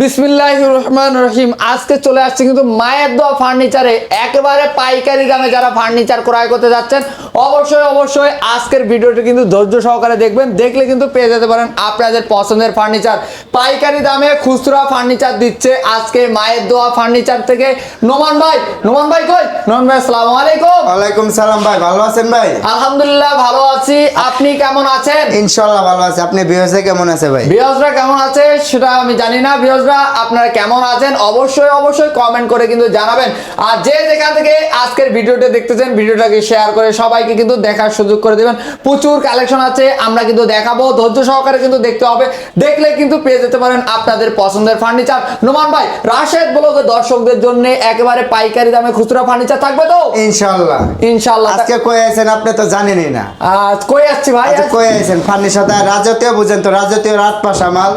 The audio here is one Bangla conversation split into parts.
বিসমিল্লাহ রহমান রহিম। আজকে চলে আসছে কিন্তু মায়ের দোয়া ফার্নিচারে একেবারে পাইকারি দামে যারা ফার্নিচার ক্রয় করতে যাচ্ছেন অবশ্যই অবশ্যই আজকের ভিডিওটি কিন্তু ধৈর্য সহকারে দেখবেন। দেখলে কিন্তু পেয়ে যেতে পারেন আপনাদের পছন্দের ফার্নিচার। পাইকারি দামে খুচরা ফার্নিচার দিচ্ছে আজকে মায়ের দোয়া ফার্নিচার থেকে। নোমান ভাই নোমান ভাই কই? নোমান ভাই আসসালামু আলাইকুম। ওয়ালাইকুম সালাম ভাই ভালো আছেন ভাই? আলহামদুলিল্লাহ ভালো আছি। আপনি কেমন আছেন? ইনশাল্লাহ ভালো আছে। আপনি বিহসে কেমন আছে ভাই? ভিউয়ার্সরা কেমন আছে সেটা আমি জানি না। ভিউয়ার্সরা আপনারা কেমন আছেন অবশ্যই অবশ্যই কমেন্ট করে কিন্তু জানাবেন। আর যে যেখান থেকে আজকের ভিডিওটা দেখতেছেন ভিডিওটাকে শেয়ার করে সবাইকে কিন্তু দেখার সুযোগ করে দেবেন। প্রচুর কালেকশন আছে আমরা কিন্তু দেখাবো ধৈর্য সহকারে কিন্তু দেখতে হবে। দেখলে কিন্তু পেয়ে যেতে পারেন আপনাদের পছন্দের ফার্নিচার নোমান ভাই রাশেদ ব্লগে দর্শকদের জন্য একেবারে পাইকারি দামে খুচরা ফার্নিচার থাকবে তো? ইনশাল্লাহ ইনশাল্লাহ আজকে কই আছেন আপনি তো জানেনই না। আজ কই আসছি ভাই? আজ কই আছেন? ফার্নিচার রাজতীয় বুঝেন তো রাজতীয় রাজপাশা মাল।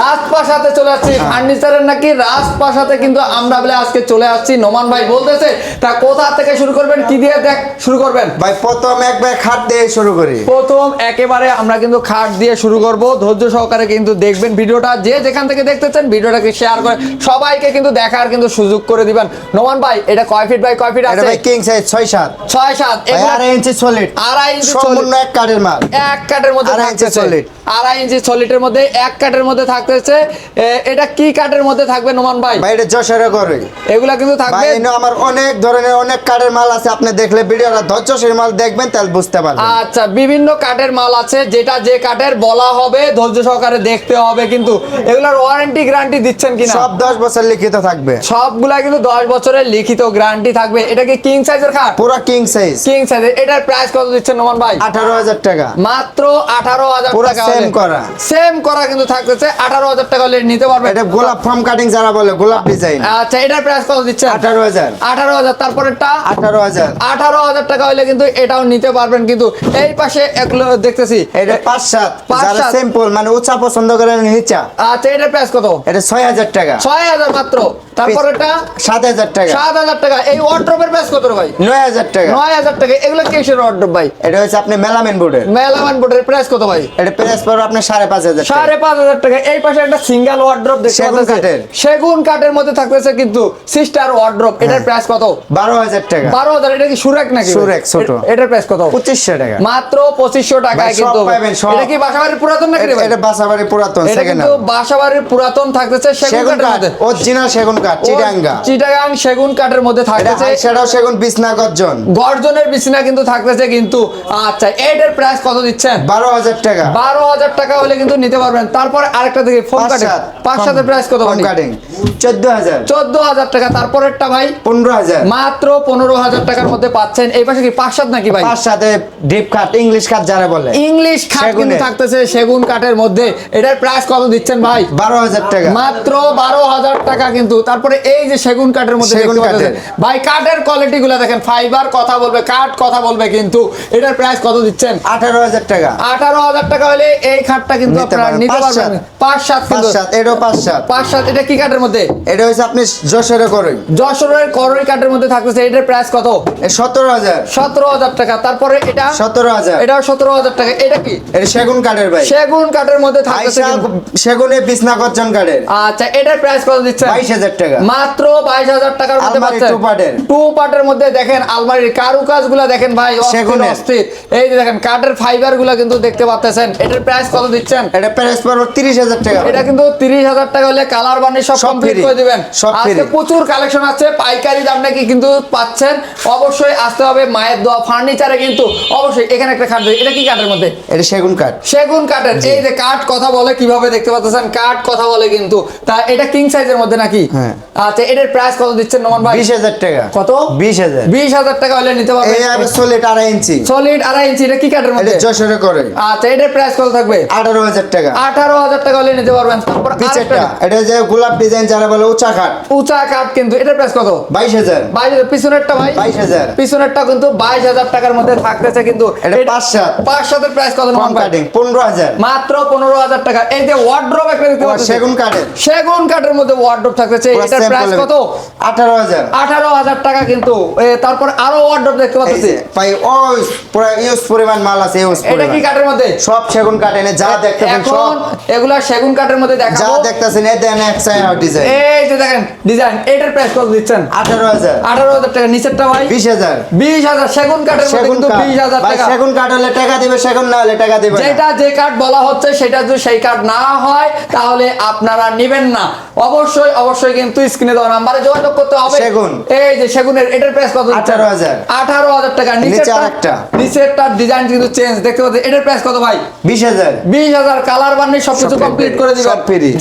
রাজপ্রাসাদে চলে আসছি। ফার্নিচারের নাকি রাজপ্রাসাদে কিন্তু আমরা বলে আজকে চলে আসছি। নোমান ভাই বলতেছে তা কোথা থেকে শুরু করবেন? কি দিয়ে দেখ শুরু করবেন? ভাই প্রথম একবার খাট দিয়ে শুরু করি। প্রথম একেবারে আমরা কিন্তু খাট দিয়ে শুরু করব। ধৈর্য সহকারে কিন্তু দেখবেন ভিডিওটা। যে যেখান থেকে দেখতেছেন ভিডিওটাকে শেয়ার করে সবাইকে কিন্তু দেখার কিন্তু সুযোগ করে দিবেন। নোমান ভাই এটা কয় ফিট বাই কয় ফিট আছে? ভাই কিং সাইজ ছয় সাত। ছয় সাত। ভাই এগুলা আড়াই ইঞ্চি সলিড আড়াই ইঞ্চি সম্পূর্ণ এক কাঠের মাল। এক কাঠের মধ্যে আড়াই ইঞ্চি solid। আড়াই ইঞ্চি সলিডের মধ্যে এক কাঠের মধ্যে থাকতেছে। এটা কি কাঠের মধ্যে থাকবে নোমান ভাই? ভাই এটা যশোরে করে এগুলা কিন্তু ভাই থাকবে এনে আমার অনেক ধরনের অনেক কাঠের মাল আছে। আপনি দেখলে ভিডিওটা ধৈর্য সেই মাল দেখবেন তাহলে বুঝতে পারবেন। আচ্ছা বিভিন্ন কাঠের মাল আছে। যেটা যে কাঠের বলা হবে ধৈর্য সহকারে দেখতে হবে কিন্তু। এগুলোর ওয়ারেন্টি গ্যারান্টি দিচ্ছেন কিনা? সব দশ বছর লিখিত থাকবে। সবগুলা কিন্তু দশ বছরের লিখিত গ্যারান্টি থাকবে। এটা কি কিং সাইজের খাট? পুরো কিং সাইজ কিং সাইজের এটার প্রাইস কত দিচ্ছেন নোমান ভাই? আঠারো হাজার টাকা। মাত্র আঠারো হাজার পুরো টাকা same করা। সেম করা কিন্তু থাকতেছে। আঠারো হাজার টাকা হলে নিতে পারবে এটা গোলাপ ফর্ম কাটিং যারা বলে গোলাপ ডিজাইন আচ্ছা এটার প্রাইস কত দিচ্ছেন আঠারো হাজার। আঠারো হাজার তারপরেরটা? আঠারো হাজার। আঠারো হাজার টাকা হলে কিন্তু এটাও নিতে পারবেন কিন্তু এই পাশে এগুলো দেখতেছি। এটা পাঁচ সাত পাঁচ যারা সিম্পল মানে উঁচা পছন্দ করেন নিচা। আচ্ছা এটার প্রাইস কত? এটা ছয় হাজার টাকা। ছয় হাজার মাত্র। তারপরেটা সাত হাজার টাকা। সাত হাজার টাকা। এই ওয়ার্ড্রপের প্রাইস কত ভাই? নয় হাজার টাকা। নয় হাজার টাকা। এগুলো কিসের ওয়ার্ড্রপ ভাই? এটা হচ্ছে আপনি মেলামেন বোর্ডের। মেলামান বোর্ডের প্রাইস কত ভাই? এটা প্রাইস পড়বে আপনার সাড়ে পাঁচ হাজার টাকা। সাড়ে পাঁচ হাজার টাকা। এই পাশে একটা সিঙ্গেল ওয়ার্ড্রপ দেখতে সেগুন কাঠের। সেগুন কাঠের মধ্যে থাকতেছে কিন্তু সিস্টার ওয়ার্ড্রপ এটার হ্যাঁ। প্রাইস কত? বারো হাজার টাকা। বারো হাজার এটা কি সুরেক নাকি সুরেক, ছোট। এটার প্রাইস কত? পঁচিশশো টাকা। মাত্র পঁচিশশো টাকায় কিন্তু এটা কি বাসাবাড়ির পুরাতন নাকি এটা- ভাই? এটা বাসাবাড়ি পুরাতন এটা কিন্তু বাসাবাড়ির পুরাতন থাকতেছে সেগুন কাঠের অরিজিনাল সেগুন কাঠ চিটাঙ্গা চিটাগাং সেগুন কাঠের মধ্যে থাকতেছে। সেটাও সেগুন বিছনা গর্জন। গর্জনের বিছনা কিন্তু থাকতেছে কিন্তু আচ্ছা এটার প্রাইস কত দিচ্ছেন? বারো হাজার টাকা। বারো হাজার টাকা হলে কিন্তু নিতে পারবেন। তারপরে আরেকটা দেখি ফোন কাটে পাঁচ সাতের প্রাইস কত কাটিং চোদ্দ হাজার। চোদ্দ হাজার টাকা তারপরেরটা ভাই? পনেরো হাজার। মাত্র পনেরো হাজার টাকার মধ্যে পাচ্ছেন। এই পাশে কি পাঁচ সাত নাকি ভাই? পাঁচ সাথে ডিপ কাঠ ইংলিশ কাঠ যারা বলে। ইংলিশ খাট কিন্তু থাকতেছে সেগুন কাঠের মধ্যে। এটার প্রাইস কত দিচ্ছেন ভাই? বারো হাজার টাকা। মাত্র বারো হাজার টাকা কিন্তু। তারপরে এই যে সেগুন কাঠের মধ্যে সেগুন কাঠের। ভাই কাঠের কোয়ালিটি গুলো দেখেন। ফাইবার কথা বলবে কাঠ কথা বলবে কিন্তু। এটার প্রাইস কত দিচ্ছেন? আঠারো হাজার টাকা। আঠারো হাজার টাকা হলে এই খাটটা কিন্তু আপনারা নিতে পারবেন। পাঁচ সাত পাঁচ সাত এটাও পাঁচ সাত পাঁচ সাত এটা কি কাঠের মধ্যে? এটা হচ্ছে আপনি যশোরের করই। কাঠের মধ্যে থাকতেছে এটার প্রাইস কত? সতেরো হাজার। সতেরো হাজার টাকা। তারপরে এটা? সতেরো হাজার। এটাও সতেরো হাজার টাকা। এটা কি? এটা সেগুন কাঠের ভাই। সেগুন কাঠের মধ্যে থাকতেছে সেগুনে বিছনা গর্জন কাঠের। আচ্ছা এটার প্রাইস কত দিচ্ছেন? বাইশ হাজার টাকা। মাত্র বাইশ হাজার টাকার মধ্যে পাচ্ছেন। টু পার্টের মধ্যে দেখেন আলমারির কারুকাজগুলা দেখেন ভাই সেগুনের। অস্থির। এই যে দেখেন কাঠের ফাইবারগুলা কিন্তু দেখতে পাচ্ছেন। এটার প্রাইস কত দিচ্ছেন? এটা প্রাইস পড়বে তিরিশ হাজার টাকা। এটা কিন্তু তিরিশ হাজার টাকা হলে কালার বানিয়ে সব কমপ্লিট করে দিবেন। আজকে প্রচুর কালেকশন আছে পাইকারি দাম নাকি কিন্তু পাচ্ছেন। অবশ্যই আসতে হবে মায়ের দোয়া ফার্নিচারে কিন্তু অবশ্যই এখানে একটা খাট এটা কি কাঠের মধ্যে? এটা সেগুন কাঠ সেগুন কাঠের এই যে কাঠ কথা বলে কীভাবে দেখতে পাচ্ছেন? কাঠ কথা বলে কিন্তু। তা এটা কিং সাইজের মধ্যে নাকি? হ্যাঁ। আচ্ছা এটার প্রাইস কত দিচ্ছেন নোমান ভাই? বিশ হাজার টাকা। কত? বিশ হাজার। বিশ হাজার টাকা হলে নিতে পারবেন। এই সলিড আড়াই ইঞ্চি। সলিড আড়াই ইঞ্চি এটা কি কাঠের মধ্যে? যশোরে করে। আচ্ছা এটার প্রাইস কত থাকবে? আঠারো হাজার টাকা। আঠারো হাজার টাকা হলে নিতে পারবেন। তারপর আরেকটা এটা যে গোলাপ ডিজাইন যারা বলে উঁচা খাট। উঁচা কাঠ কিন্তু এটার প্রাইস কত? বাইশ হাজার। বাইশ হাজার পিছনেরটা ভাই? বাইশ হাজার। পিছনেরটা কিন্তু বাইশ হাজার টাকার মধ্যে থাকতেছে কিন্তু এটা পাঁচ সাত। পাঁচ সাতের প্রাইস কত কাটিং পনেরো হাজার। মাত্র পনেরো হাজার টাকা। এই যে ওয়ার্ড্রপ একটা দেখতে ও, পাচ্ছেন সেগুন কাঠের। সেগুন কাঠের মধ্যে ওয়ার্ড্রপ থাকতেছে। এটার প্রাইস কত? আঠারো হাজার। আঠারো হাজার টাকা কিন্তু। তারপর আরও ওয়ার্ড্রপ দেখতে পাচ্ছি। ভাই ও পুরো ইউজ পরিমাণ মাল আছে ইউজ এটা কি কাঠের মধ্যে? সব সেগুন কাঠ এনে যা দেখতেছেন এখন সব। এগুলা সেগুন কাঠের মধ্যে যা দেখাবো। দেখতেছেন দেখতেছেন এই দেন এক ডিজাইন এই যে দেখেন ডিজাইন এটার প্রাইস কত দিচ্ছেন? আঠারো হাজার। আঠারো হাজার টাকা নিচেরটা ভাই? বিশ হাজার। বিশ হাজার সেগুন কাঠের মধ্যে কিন্তু কাঠ। বিশ হাজার ভাই টাকা। সেগুন কাঠ হলে টাকা দিবে সেগুন না হলে টাকা দিবে যেটা যে কার্ড বলা হচ্ছে সেটা যদি সেই কার্ড না হয় তাহলে আপনারা নেবেন না। অবশ্যই অবশ্যই কিন্তু স্ক্রিনে দেওয়া নাম্বারে যোগাযোগ করতে হবে। সেগুন। এই যে সেগুনের এটার প্রাইস কত 18,000 আঠারো হাজার। টাকা। নিচে নিচেরটা আরেকটা। নিচেরটার ডিজাইন কিন্তু চেঞ্জ দেখতে পাচ্ছেন এটার প্রাইস কত ভাই? বিশ হাজার। বিশ হাজার কালার বার্নিশ সবকিছু কমপ্লিট করে দিবেন।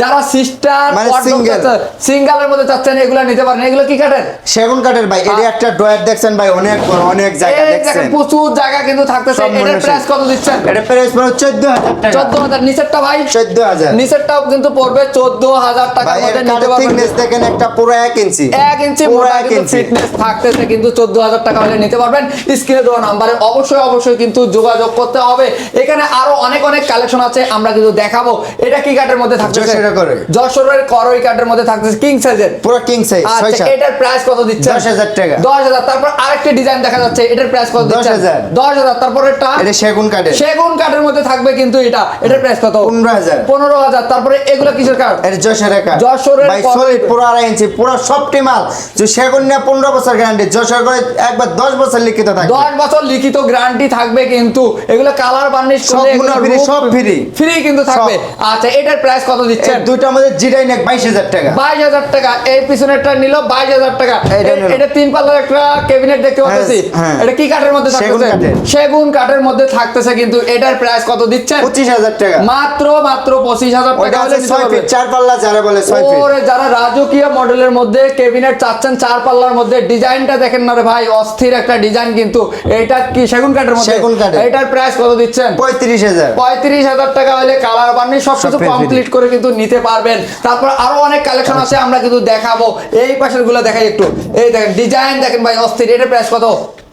যারা সিস্টার মানে single। সিঙ্গেলের মধ্যে চাচ্ছেন এগুলো নিতে পারেন। এগুলো কি কাঠের? সেগুন কাঠের ভাই এর একটা ড্রয়ার দেখছেন ভাই অনেক বড় অনেক জায়গা দেখছেন। প্রচুর জায়গা কিন্তু থাকতেছে। এটার প্রাইস কত দিচ্ছেন? এটা প্রাইস চোদ্দ হাজার টাকা। চোদ্দ হাজার। নিচেরটা ভাই? চোদ্দ হাজার। নিচেরটাও কিন্তু পড়বে চোদ্দ হাজার টাকার মধ্যে নিতে পারবেন। দেখেন একটা পুরো এক ইঞ্চি। এক ইঞ্চি পুরো মোটা এক কিন্তু ইঞ্চি। ফিটনেস থাকতেছে কিন্তু চোদ্দ হাজার টাকা হলে নিতে পারবেন। স্ক্রিনে দেওয়া নাম্বারে অবশ্যই অবশ্যই কিন্তু যোগাযোগ করতে হবে। এখানে আরও অনেক অনেক কালেকশন আছে আমরা কিন্তু দেখাবো। এটা কি কাঠের মধ্যে থাকছে যশোরের করই। যশোরের করই কাঠের মধ্যে থাকতেছে কিং সাইজের পুরো কিং সাইজ আচ্ছা এটার প্রাইস কত দিচ্ছে দশ হাজার টাকা। দশ হাজার। তারপর আরেকটি ডিজাইন দেখা যাচ্ছে এটার প্রাইস কত দিচ্ছে 10,000 দশ হাজার। তারপর এটা এটা সেগুন কাঠের। সেগুন কাঠের মধ্যে থাকবে কিন্তু এটা। এটার প্রাইস কত? পনেরো হাজার। পনেরো হাজার। তারপরে এগুলো কিসের কাঠ? এটা যশোরের কাঠ। যশোরের ভাই সলিড পুরো আড়াই ইঞ্চি পুরো সবটি মাল। যে সেগুন নিয়ে পনেরো বছর গ্যারান্টি যশোর করে একবার দশ বছর লিখিত থাকে দশ বছর লিখিত গ্যারান্টি থাকবে কিন্তু এগুলো কালার বার্নিশ সবগুলো free, সব free। ফ্রি কিন্তু থাকবে। আচ্ছা এটার প্রাইস কত দিচ্ছেন? দুইটার মধ্যে জিরাই নেক বাইশ হাজার টাকা। বাইশ হাজার টাকা। এই পিছনেরটা নিল বাইশ হাজার টাকা। এইটা এ- নিলো। এটা তিন পাল্লার একটা ক্যাবিনেট দেখতে পাচ্ছি। এটা কি কাঠের মধ্যে থাকতেছে? সেগুন কাঠের মধ্যে থাকতেছে কিন্তু এটার প্রাইস কত দিচ্ছেন পঁচিশ হাজার টাকা। মাত্র মাত্র পঁচিশ হাজার টাকা হলে নিতে ছয় পারবেন। ফিট চার পাল্লা যারা বলে ওরে যারা রাজকীয় মডেলের মধ্যে ক্যাবিনেট চাচ্ছেন চার পাল্লার মধ্যে ডিজাইনটা দেখেন না রে ভাই অস্থির একটা ডিজাইন কিন্তু। এটা কি সেগুন কাঠের মধ্যে? সেগুন কাঠের। এটার প্রাইস কত দিচ্ছেন? পঁয়ত্রিশ হাজার। পঁয়ত্রিশ হাজার টাকা হলে কালার বার্নিশ সবকিছু কমপ্লিট করে কিন্তু নিতে পারবেন। তারপর আরও অনেক কালেকশন আছে, আমরা কিন্তু দেখাবো। এই পাশেরগুলো দেখাই একটু। এই দেখেন ডিজাইন দেখেন ভাই, অস্থির। এটার প্রাইস কত?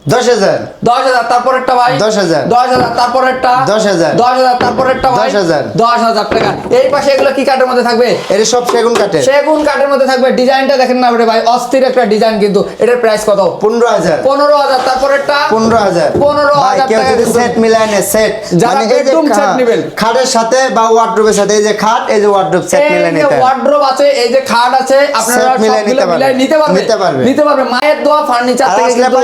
দশ হাজার। দশ হাজার তারপরেরটা ভাই? দশ হাজার। দশ হাজার তারপরেরটা? দশ হাজার। দশ হাজার তারপরেরটা দশ হাজার। দশ হাজার টাকা। এই পাশে এগুলো কি কাঠের মধ্যে থাকবে? এটা সব সেগুন কাঠের। সেগুন কাঠের মধ্যে থাকবে। ডিজাইনটা দেখেন না ভাই অস্থির একটা ডিজাইন কিন্তু। এটার প্রাইস কত? পনেরো হাজার। পনেরো হাজার তারপরেরটা? পনেরো হাজার। পনেরো হাজার কেউ যদি সেট মিলায় নেয় সেট যারা যে bedroom নিবেন। খাটের সাথে বা ওয়ার্ড্রোবের সাথে এই যে খাট এই যে ওয়ার্ড্রোব সেট এই মিলে যে নিতে। ওয়ার্ড্রোব আছে এই যে খাট আছে আপনারা সবগুলো নিতে পারবে। নিতে পারবে। নিতে পারবে। মায়ের দোয়া ফার্নিচার থেকে কিন্তু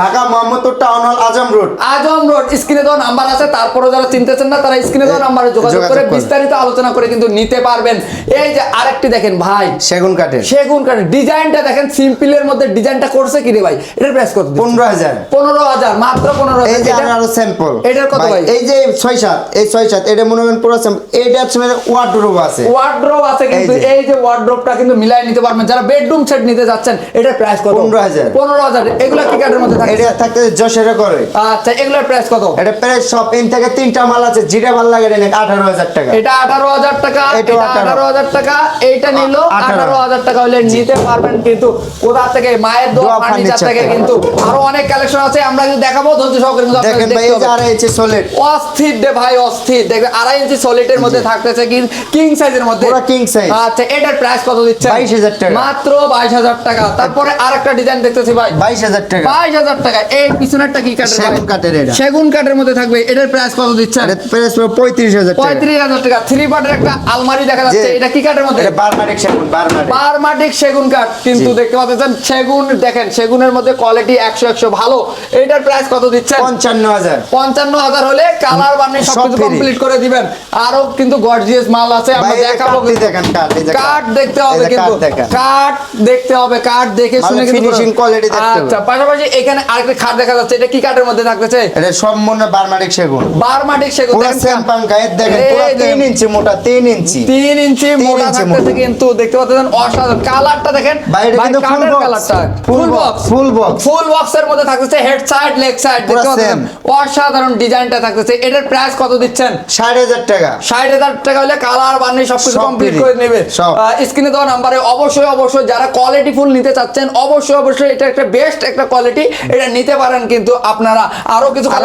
ঢাকা মোহাম্মদপুর টাউন হল আজম রোড। আজম রোড স্ক্রিনে দেওয়া নাম্বার আছে তারপরে যারা চিনতেছেন না তারা স্ক্রিনে দেওয়া নাম্বারে যোগাযোগ যোগাযোগ করে বিস্তারিত আলোচনা করে কিন্তু নিতে পারবেন। এই যে আরেকটি দেখেন ভাই সেগুন কাঠের। সেগুন কাঠের। ডিজাইনটা দেখেন সিম্পলের মধ্যে ডিজাইনটা করছে কি রে ভাই? এটার প্রাইস কত পনেরো হাজার। পনেরো হাজার মাত্র পনেরো এই যে আরও স্যাম্পল এটার কত ভাই? এই যে ছয় সাত এই ছয় সাত এটা মনে করেন পুরো স্যাম্পল এইটা হচ্ছে ওয়ার্ড্রোব আছে। ওয়ার্ড্রোব আছে কিন্তু এই যে। এই কিন্তু মিলাই নিতে পারবেন। যারা বেডরুম সেট নিতে যাচ্ছেন এটার প্রাইস কত? 15,000 পনেরো হাজার। এগুলো কি কাঠের মধ্যে থাকে? এটা থাকতে যশোরে করে। আচ্ছা এগুলোর প্রাইস কত? এটা প্রায় সব ইন থেকে তিনটা মাল আছে যেটা মাল লাগে আঠারো হাজার টাকা। এটা আঠারো হাজার টাকা এটা 18,000 আঠারো হাজার টাকা এইটা নিল আ- 18,000 আঠারো। হাজার টাকা হলে নিতে পারবেন কিন্তু কোথা থেকে? মায়ের দোয়া ফার্নিচার থেকে। কিন্তু আরও অনেক কালেকশন আছে আমরা কিন্তু দেখাবো ধৈর্য সহকারে কিন্তু দেখেন ভাই এই যে আড়াই ইঞ্চি সলিড অস্থির রে ভাই অস্থির। দেখবে আড়াই ইঞ্চি সলিডের মধ্যে থাকতেছে কি কিং সাইজের মধ্যে। পুরো king size। আচ্ছা এটার প্রাইস কত দিচ্ছে 22,000 টাকা। মাত্র বাইশ হাজার টাকা। তারপরে আরেকটা ডিজাইন দেখতেছি ভাই। বাইশ হাজার টাকা। বাইশ হাজার টাকা। এই পিছনেরটা কি কাঠের সেগুন কাঠের এটা। সেগুন কাঠের মধ্যে থাকবে। এটার প্রাইস কত দিচ্ছেন? প্রাইস পঁয়ত্রিশ হাজার টাকা। পঁয়ত্রিশ হাজার টাকা। থ্রি পার্টের একটা আলমারি দেখা যাচ্ছে। এটা কি কাঠের মধ্যে? এটা বারমাটিক সেগুন বারমাটিক সেগুন কাঠ। কিন্তু দেখতে পাচ্ছেন সেগুন দেখেন সেগুনের মধ্যে কোয়ালিটি একশো একশো ভালো। এটার প্রাইস কত দিচ্ছেন? পঞ্চান্ন হাজার। পঞ্চান্ন হাজার হলে কালার সব সবকিছু কমপ্লিট করে দিবেন। আরও কিন্তু গর্জিয়াস মাল আছে। আমরা দেখাবো দেখেন, কাঠ, দেখতে হবে কিন্তু। কাঠ দেখতে হবে। কাঠ দেখে শুনে কিন্তু finishing quality দেখতে হবে। আচ্ছা পাশাপাশি এখানে আরেকটা খাট দেখা যাচ্ছে এটা কি কাঠের মধ্যে থাকতেছে? এটা মনে বারমাটিক সেগুন। বারমাটিক সেগুন পুরো দেখেন স্যাম্পাং গায়ের দেখেন পুরো দেখেন। তিন ইঞ্চি মোটা তিন ইঞ্চি। তিন ইঞ্চি মোটা থাকতেছে কিন্তু দেখতে পাচ্ছেন অসাধারণ। কালারটা দেখেন বাইরে কিন্তু ফুল বক্স কালারটা। ফুল বক্স ফুল বক্স ফুল বক্সের মধ্যে থাকতেছে হেড সাইড লেগ সাইড দেখতে পাচ্ছেন? অসাধারণ ডিজাইনটা থাকতেছে। এটার প্রাইস কত দিচ্ছেন? ষাট হাজার টাকা। ষাট হাজার টাকা হলে কালার বার্নিশ সবকিছু সব কমপ্লিট করে নেবে। স্ক্রিনে দেওয়া নাম্বারে অবশ্যই অবশ্যই যারা কোয়ালিটি ফুল নিতে চাচ্ছেন অবশ্যই অবশ্যই এটা একটা বেস্ট একটা কোয়ালিটি এটা নিতে পারেন কিন্তু আপনারা আরও কিছু আর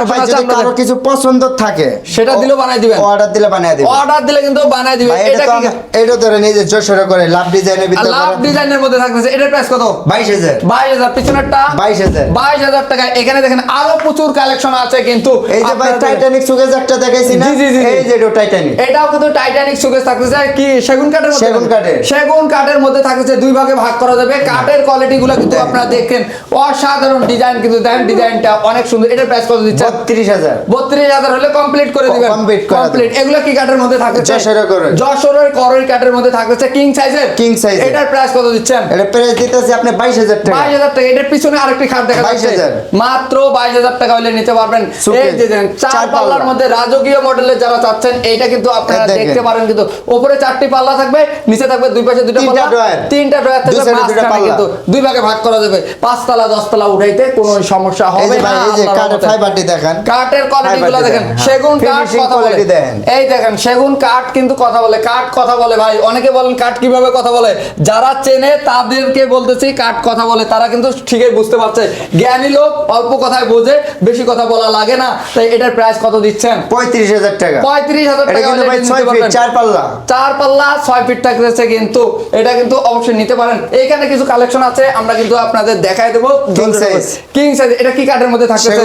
কিছু পছন্দ থাকে সেটা দিলেও বানাই দিবেন। অর্ডার দিলে বানিয়ে দিবেন। অর্ডার দিলে কিন্তু বানাই দিবেন। এটা কি এটা ধরে নিজে যশোরে করে লাভ ডিজাইনের ভিতরে লাভ ডিজাইনের মধ্যে থাকতেছে এটার প্রাইস কত? বাইশ হাজার। বাইশ হাজার পিছনেরটা বাইশ হাজার। বাইশ হাজার টাকা। এখানে দেখেন আরও প্রচুর কালেকশন আছে কিন্তু এই যে ভাই টাইটানিক সুগেজ একটা দেখাইছি না? জি, জি। এই যে টাইটানিক এটাও কিন্তু টাইটানিক সুকেস থাকতেছে। কি সেগুন কাঠের মধ্যে সেগুন কাঠের। সেগুন কাঠের মধ্যে থাকতেছে দুই ভাগে ভাগ করা যাবে। কাঠের কোয়ালিটি গুলো কিন্তু দেখেন। আপনারা দেখেন। অসাধারণ ডিজাইন কিন্তু দেখেন ডিজাইনটা অনেক সুন্দর। এটার প্রাইস কত দিচ্ছে? বত্রিশ হাজার। বত্রিশ হাজার হলে কমপ্লিট করে দিবেন। কমপ্লিট এগুলো কি কাঠের মধ্যে থাকতেছে? যশোরের করই। যশোরের করই কাঠের মধ্যে থাকতেছে কিং সাইজের size এর। এটার প্রাইস কত দিচ্ছেন? এটা প্রাইস দিতেছি আপনি বাইশ হাজার টাকা। বাইশ হাজার টাকা। এটার পিছনে আরেকটি খাট দেখা যাচ্ছে। 22,000 মাত্র বাইশ হাজার টাকা হলে নিতে পারবেন। এই যে দেখেন, চার পাল্লার মধ্যে রাজকীয় মডেলের যারা চাচ্ছেন এইটা কিন্তু আপনারা দেখতে পারেন কিন্তু। উপরে চারটি পাল্লা থাকবে নিচে থাকবে দুই পাশে দুটো তিনটা পাল্লা। তিনটা ড্রয়ার দুই থাকবে। কিন্তু। দুই ভাগে ভাগ করা যাবে। পাঁচতলা দশতলা উঠাইতে কোনো সমস্যা হবে না এই যে কাঠের ফাইবারটি দেখেন। কাঠের কোয়ালিটি গুলো Fiber দেখেন হ্যাঁ। সেগুন কাঠ কথা বলে। এই দেখেন সেগুন কাঠ কিন্তু কথা বলে কাঠ কথা বলে ভাই অনেকে বলেন কাঠ কীভাবে কথা বলে। যারা চেনে তাদেরকে বলতেছি কাঠ কথা বলে তারা কিন্তু ঠিকই বুঝতে পারছে। জ্ঞানী লোক অল্প কথায় বোঝে বেশি কথা বলা লাগে না। তাই এটার প্রাইস কত দিচ্ছেন? পঁয়ত্রিশ হাজার টাকা। পঁয়ত্রিশ হাজার এটা টাকা কিন্তু ভাই এটা ফিট পারবেন। চার পাল্লা। চার পাল্লা ছয় ফিট থাকতেছে কিন্তু এটা কিন্তু অবশ্যই নিতে পারেন। এখানে কিছু কালেকশন আছে আমরা কিন্তু আপনাদের দেখাই দেবো। কিং সাইজ এটা কি কাঠের মধ্যে থাকতেছে?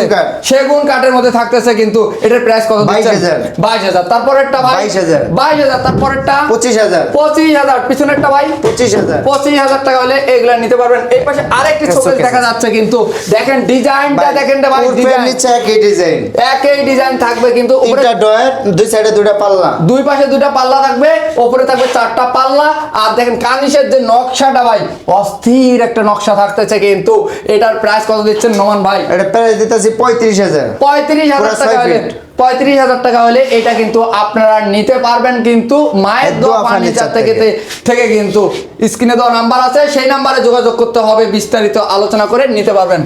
সেগুন কাঠের মধ্যে থাকতেছে কিন্তু এটার প্রাইস কত দিচ্ছেন 22,000 বাইশ হাজার। তারপরেরটা ভাই? 22,000 বাইশ হাজার। তারপরেরটা? পঁচিশ হাজার। পঁচিশ হাজার। পিছনেরটা ভাই? পঁচিশ হাজার। পঁচিশ হাজার টাকা হলে এগুলা নিতে পারবেন। এই পাশে আরেকটি দেখা যাচ্ছে কিন্তু। দেখেন ডিজাইনটা দেখেন রে ভাই ডিজাইন। নিচে একই ডিজাইন। একই ডিজাইন থাকবে কিন্তু উপরে তিনটা ডয়ার দুই সাইডে দুইটা পাল্লা। দুই পাশে দুইটা পাল্লা থাকবে ওপরে থাকবে চারটা পাল্লা। আর দেখেন কানিসের যে নকশাটা ভাই অস্থির একটা নকশা থাকতেছে কিন্তু। এটার প্রাইস কত দিচ্ছেন? নোমান ভাই। এটা প্রাইস দিতেছি পঁয়ত্রিশ হাজার। পঁয়ত্রিশ হাজার টাকা হলে। পঁয়ত্রিশ হাজার টাকা হলে এটা কিন্তু আপনারা নিতে পারবেন কিন্তু মায়ের দোয়া দোয়া ফার্নিচার থেকে থেকে। থেকে কিন্তু স্ক্রিনে দেওয়া নাম্বার আছে সেই নাম্বারে যোগাযোগ করতে হবে বিস্তারিত আলোচনা করে নিতে পারবেন।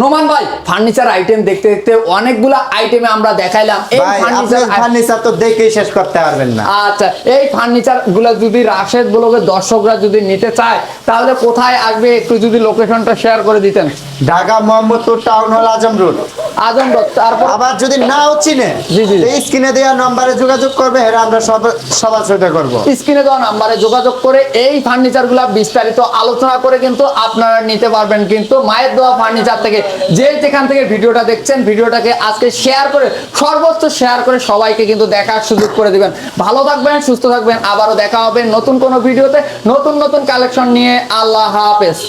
নোমান ভাই ফার্নিচার আইটেম দেখতে দেখতে অনেকগুলো আইটেমে আমরা দেখাইলাম। এই ফার্নিচার ফার্নিচার তো দেখেই শেষ করতে পারবেন না। আচ্ছা এই ফার্নিচারগুলো যদি রাশেদ ব্লগের দর্শকরা যদি নিতে চায় তাহলে কোথায় আসবে একটু যদি লোকেশনটা শেয়ার করে দিতেন? ঢাকা মোহাম্মদপুর টাউন হল আজম রোড। আজম রোড, তারপর আবার যদি নাও চিনে জি, জি। এই স্ক্রিনে দেওয়া নম্বরে যোগাযোগ করবে এরা আমরা সব সবার সাথে করব। স্ক্রিনে দেওয়া নাম্বারে যোগাযোগ করে এই ফার্নিচারগুলা বিস্তারিত আলোচনা করে কিন্তু আপনারা নিতে পারবেন কিন্তু মায়ের দেওয়া ফার্নিচার থেকে। যে যেখান থেকে ভিডিওটা দেখছেন ভিডিওটাকে আজকে শেয়ার করে সর্বোচ্চ শেয়ার করে সবাইকে কিন্তু দেখার সুযোগ করে দিবেন। ভালো থাকবেন সুস্থ থাকবেন আবারও দেখা হবে নতুন কোনো ভিডিওতে নতুন নতুন কালেকশন নিয়ে। আল্লাহ হাফেজ।